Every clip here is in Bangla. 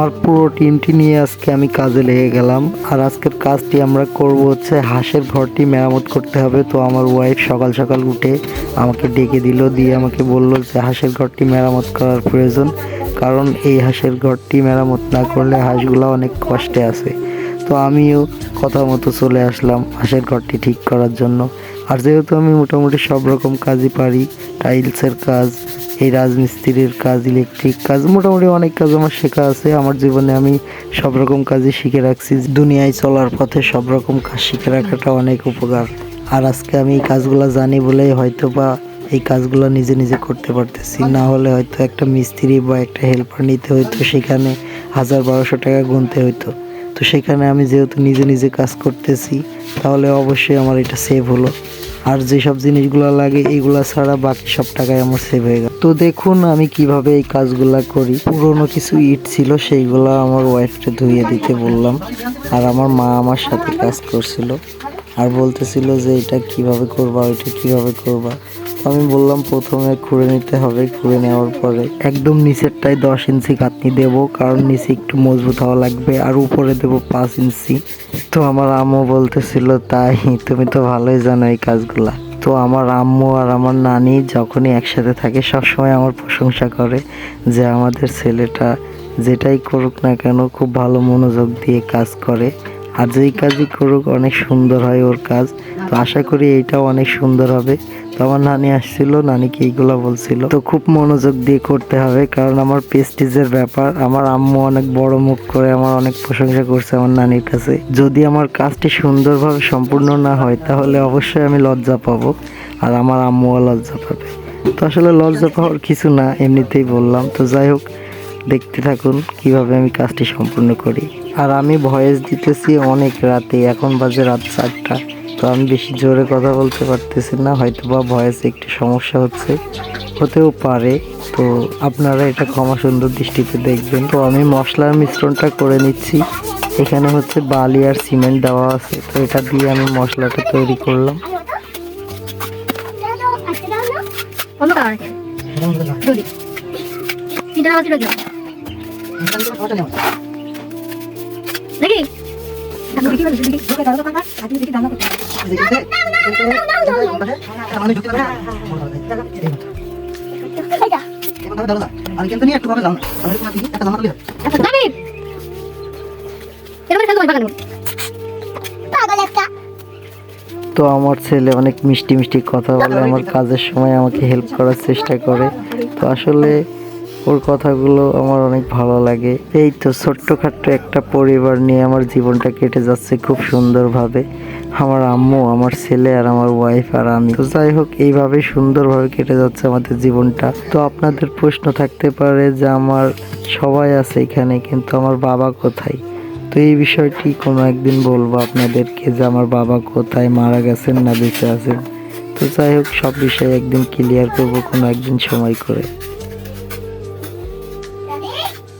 আমার পুরো টিমটি নিয়ে আজকে আমি কাজে লেগে গেলাম। আর আজকের কাজটি আমরা করব হচ্ছে হাঁসের ঘরটি মেরামত করতে হবে। তো আমার ওয়াইফ সকাল সকাল উঠে আমাকে ডেকে দিল, দিয়ে আমাকে বলল যে হাঁসের ঘরটি মেরামত করার প্রয়োজন। কারণ এই হাঁসের ঘরটি মেরামত না করলে হাঁসগুলো অনেক কষ্টে আছে। তো আমিও কথা মতো চলে আসলাম হাঁসের ঘরটি ঠিক করার জন্য। আর যেহেতু আমি মোটামুটি সব রকম কাজই পারি টাইলসের কাজ এই রাজমিস্ত্রির কাজ ইলেকট্রিক কাজ, মোটামুটি অনেক কাজ আমার শেখা আছে। আমার জীবনে আমি সব রকম কাজই শিখে রাখছি। দুনিয়ায় চলার পথে সব রকম কাজ শিখে রাখাটা অনেক উপকার। আর আজকে আমি এই কাজগুলো জানি বলেই হয়তো বা এই কাজগুলো নিজে নিজে করতে পারতেছি। না হলে হয়তো একটা মিস্ত্রি বা একটা হেল্পার নিতে হইতো, সেখানে হাজার বারোশো টাকা গুনতে হইতো। তো সেখানে আমি যেহেতু নিজে নিজে কাজ করতেছি, তাহলে অবশ্যই আমার এটা সেভ হলো। আর যেসব জিনিসগুলো লাগে, এগুলা ছাড়া বাকি সব টাকায় আমার সেভ হয়ে গেল। তো দেখুন আমি কীভাবে এই কাজগুলা করি। পুরনো কিছু ইট ছিল, সেইগুলো আমার ওয়াইফকে ধুইয়ে দিতে বললাম। আর আমার মা আমার সাথে কাজ করছিল। আর বলতেছিল যে এটা কীভাবে করবা, ওইটা কীভাবে করবা। আমি বললাম, প্রথমে খুঁড়ে নিতে হবে। খুঁড়ে নেওয়ার পরে একদম নিচেরটায় দশ ইঞ্চি কাটনি দেব, কারণ নিচে একটু মজবুত হওয়া লাগবে, আর উপরে দেব পাঁচ ইঞ্চি। তো আমার আম্মু বলতেছিল, তাই, তুমি তো ভালোই জানো এই কাজগুলা। তো আমার আম্মু আর আমার নানি যখনই একসাথে থাকে, সবসময় আমার প্রশংসা করে যে আমাদের ছেলেটা যেটাই করুক না কেন, খুব ভালো মনোযোগ দিয়ে কাজ করে। আর যেই কাজই করুক, অনেক সুন্দর হয় ওর কাজ। তো আশা করি এইটাও অনেক সুন্দর হবে। তো আমার নানি আসছিল, নানিকে এইগুলো বলছিল। তো খুব মনোযোগ দিয়ে করতে হবে, কারণ আমার পেস্টিজের ব্যাপার। আমার আম্মু অনেক বড় মুখ করে আমার অনেক প্রশংসা করছে আমার নানির কাছে। যদি আমার কাজটি সুন্দরভাবে সম্পূর্ণ না হয়, তাহলে অবশ্যই আমি লজ্জা পাবো, আর আমার আম্মুও লজ্জা পাবে। তো আসলে লজ্জা পাওয়ার কিছু না, এমনিতেই বললাম। তো যাই হোক দেখতে থাকুন কীভাবে আমি কাজটি সম্পূর্ণ করি। আর আমি ভয়েস দিতেছি অনেক রাতে, এখন বাজে রাত চারটা। তো আমি বেশি জোরে কথা বলতে পারতেছি না হয়তো বা ভয়েসে একটু সমস্যা হচ্ছে। হতেও পারে, তো আপনারা এটা ক্ষমা সুন্দর দৃষ্টিতে দেখবেন। তো আমি মশলার মিশ্রণটা করে নিচ্ছি। এখানে হচ্ছে বালি আর সিমেন্ট দেওয়া আছে, তো এটা দিয়ে আমি মশলাটা তৈরি করলাম। অন্য নাকি? তো আমার ছেলে অনেক মিষ্টি মিষ্টি কথা বলে আমার কাজের সময় আমাকে হেল্প করার চেষ্টা করে। তো আসলে ওর কথাগুলো আমার অনেক ভালো লাগে। এই তো ছোট্টখাট্ট একটা পরিবার নিয়ে আমার জীবনটা কেটে যাচ্ছে খুব সুন্দরভাবে। আমার আম্মু, আমার ছেলে আর আমার ওয়াইফ আর আমি। তো যাই হোক, এইভাবে সুন্দরভাবে কেটে যাচ্ছে আমাদের জীবনটা। তো আপনাদের প্রশ্ন থাকতে পারে যে আমার সবাই আছে এখানে, কিন্তু আমার বাবা কোথায়? তো এই বিষয়টি কোনো একদিন বলব আপনাদেরকে যে আমার বাবা কোথায়, মারা গেছেন না বেঁচে আছেন। তো যাই হোক, সব বিষয়ে একদিন ক্লিয়ার করব কোনো একদিন সময় করে।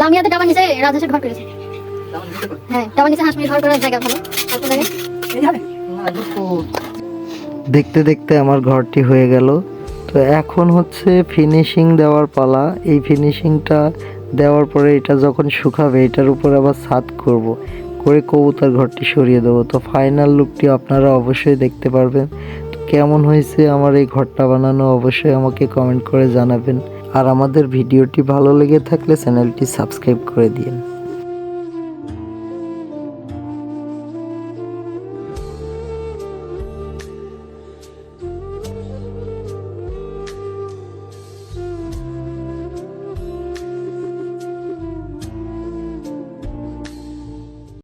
লামিয়াতে টাবার নিচে রাজেশের ঘর করেছে। হ্যাঁ টাবার নিচে হাঁস ঘর করার জায়গা ভালো। দেখতে দেখতে আমার ঘরটি হয়ে গেল। তো এখন হচ্ছে ফিনিশিং দেওয়ার পালা। এই ফিনিশিংটা দেওয়ার পরে এটা যখন শুকাবে এটার উপর আবার ছাদ করব। করে কবুতর ঘরটি সরিয়ে দেবো। তো ফাইনাল লুকটি আপনারা অবশ্যই দেখতে পারবেন। তো কেমন হয়েছে আমার এই ঘরটা বানানো অবশ্যই আমাকে কমেন্ট করে জানাবেন। আর আমাদের ভিডিওটি ভালো লেগে থাকলে চ্যানেলটি সাবস্ক্রাইব করে দিন